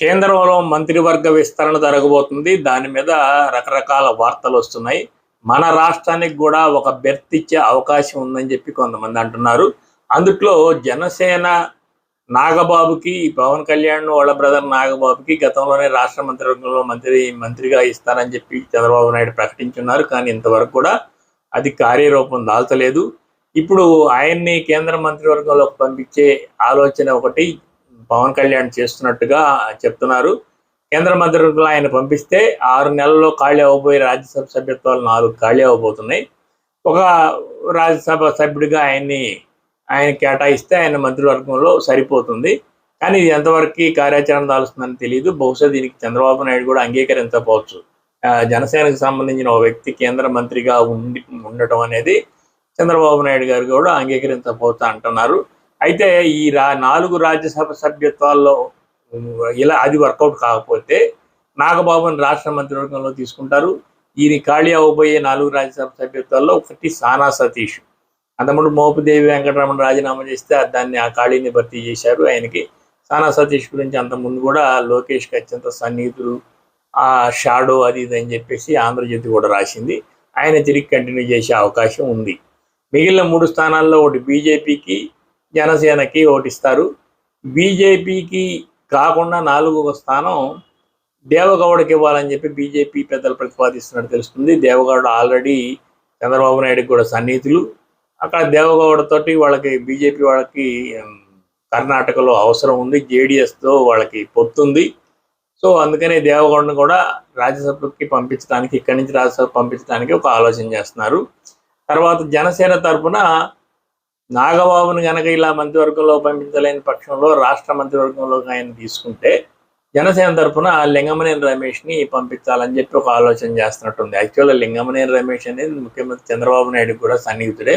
కేంద్రంలో మంత్రివర్గ విస్తరణ జరగబోతుంది. దాని మీద రకరకాల వార్తలు వస్తున్నాయి. మన రాష్ట్రానికి కూడా ఒక బెర్త్ ఇచ్చే అవకాశం ఉందని చెప్పి కొంతమంది అంటున్నారు. అందుట్లో జనసేన నాగబాబుకి పవన్ కళ్యాణ్ వాళ్ళ బ్రదర్ నాగబాబుకి గతంలోనే రాష్ట్ర మంత్రివర్గంలో మంత్రి మంత్రిగా ఇస్తారని చెప్పి చంద్రబాబు నాయుడు ప్రకటించున్నారు. కానీ ఇంతవరకు కూడా అది కార్యరూపం దాల్చలేదు. ఇప్పుడు ఆయన్ని కేంద్ర మంత్రివర్గంలోకి పంపించే ఆలోచన ఒకటి పవన్ కళ్యాణ్ చేస్తున్నట్టుగా చెప్తున్నారు. కేంద్ర మంత్రులు ఆయన పంపిస్తే ఆరు నెలల్లో ఖాళీ అవ్వబోయే రాజ్యసభ సభ్యత్వాలు నాలుగు ఖాళీ అవ్వబోతున్నాయి. ఒక రాజ్యసభ సభ్యుడిగా ఆయన్ని ఆయన కేటాయిస్తే ఆయన మంత్రివర్గంలో సరిపోతుంది. కానీ ఇది ఎంతవరకు కార్యాచరణ దాలుస్తుందని తెలియదు. బహుశా దీనికి చంద్రబాబు నాయుడు కూడా అంగీకరించకపోవచ్చు. ఆ, జనసేనకు సంబంధించిన ఒక వ్యక్తి కేంద్ర మంత్రిగా ఉండి ఉండటం అనేది చంద్రబాబు నాయుడు గారు కూడా అంగీకరించకపోతా అంటున్నారు. అయితే ఈ రా నాలుగు రాజ్యసభ సభ్యత్వాల్లో ఇలా అది వర్కౌట్ కాకపోతే నాగబాబుని రాష్ట్ర మంత్రివర్గంలో తీసుకుంటారు. ఈయన ఖాళీ అవ్వబోయే నాలుగు రాజ్యసభ సభ్యత్వాల్లో ఒకటి సానా సతీష్. అంతకుముందు మోపుదేవి వెంకటరమణ రాజీనామా చేస్తే దాన్ని ఆ ఖాళీని భర్తీ చేశారు. ఆయనకి సానా సతీష్ గురించి అంతకుముందు కూడా లోకేష్కి అత్యంత సన్నిహితులు ఆ షాడో అది ఇది అని చెప్పేసి ఆంధ్రజ్యోతి కూడా రాసింది. ఆయన తిరిగి కంటిన్యూ చేసే అవకాశం ఉంది. మిగిలిన మూడు స్థానాల్లో ఒకటి బీజేపీకి జనసేనకి ఓటిస్తారు. బీజేపీకి కాకుండా నాలుగవ స్థానం దేవగౌడకి ఇవ్వాలని చెప్పి బీజేపీ పెద్దలు ప్రతిపాదిస్తున్నట్టు తెలుస్తుంది. దేవగౌడ ఆల్రెడీ చంద్రబాబు నాయుడుకి కూడా సన్నిహితులు. అక్కడ దేవగౌడతోటి వాళ్ళకి బీజేపీ వాళ్ళకి కర్ణాటకలో అవసరం ఉంది. జేడిఎస్తో వాళ్ళకి పొత్తుంది సో అందుకనే దేవగౌడను కూడా రాజ్యసభకి పంపించడానికి ఇక్కడి నుంచి రాజ్యసభ పంపించడానికి ఒక ఆలోచన చేస్తున్నారు. తర్వాత జనసేన తరపున నాగబాబును గనక ఇలా మంత్రివర్గంలో పంపించలేని పక్షంలో రాష్ట్ర మంత్రివర్గంలోకి ఆయన తీసుకుంటే జనసేన తరఫున లింగమనేని రమేష్ని పంపించాలని చెప్పి ఒక ఆలోచన చేస్తున్నట్టుంది. యాక్చువల్గా లింగమనేని రమేష్ అనేది ముఖ్యమంత్రి చంద్రబాబు నాయుడు కూడా సన్నిహితుడే.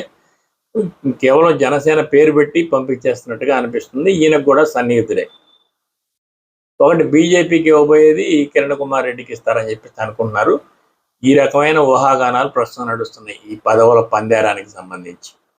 కేవలం జనసేన పేరు పెట్టి పంపించేస్తున్నట్టుగా అనిపిస్తుంది. ఈయనకు కూడా సన్నిహితుడే. ఒకటి బీజేపీకి ఇవ్వబోయేది కిరణ్ కుమార్ రెడ్డికి ఇస్తారని చెప్పి అనుకుంటున్నారు. ఈ రకమైన ఊహాగానాలు ప్రస్తుతం నడుస్తున్నాయి. ఈ పదవుల పందేరానికి సంబంధించి.